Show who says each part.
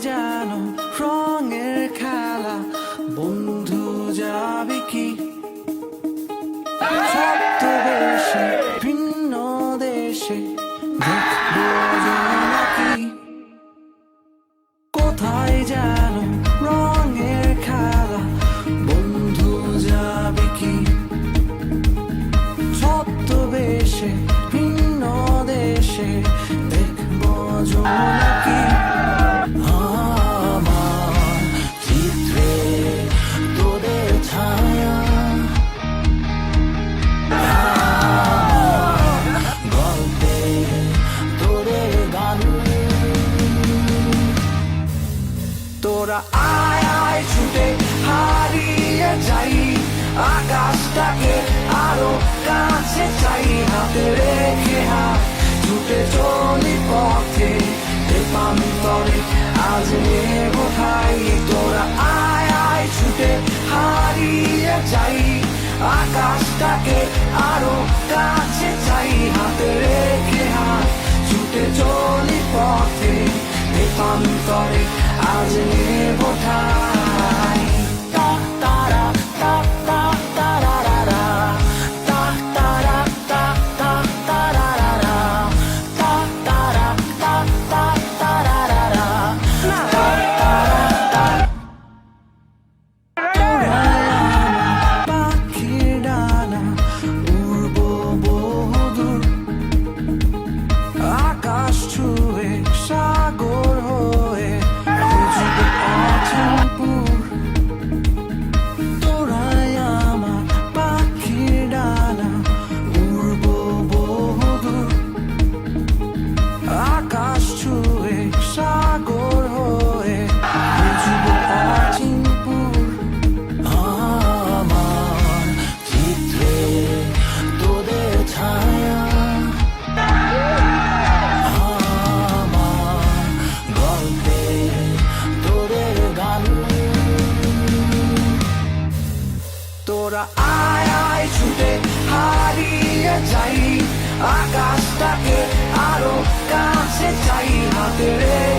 Speaker 1: যেন রঙের খেলা? বন্ধু যাবি কি? ছদ্মবেশে ভিন্ন দেশে কোথায় যেন রঙের খেলা? বন্ধু যাবি কি? ভিন্ন দেশে তোরা আয় আয়, ছুটে হারিয়ে যাই। আকাশটাকে আরও কাছে চাই, হাতে রেখে হাত ছুটে চলি পথে। দেবান্তরে আজ কোথায় তোরা আয় আয়, ছুটে হারিয়ে যাই। আকাশটাকে আরও কাছে দেবান্তরে আজ কোথায় আয় ছুটে হারিয়ে যাই। আকাশটাকে আরও কাছে চাই হাতে রে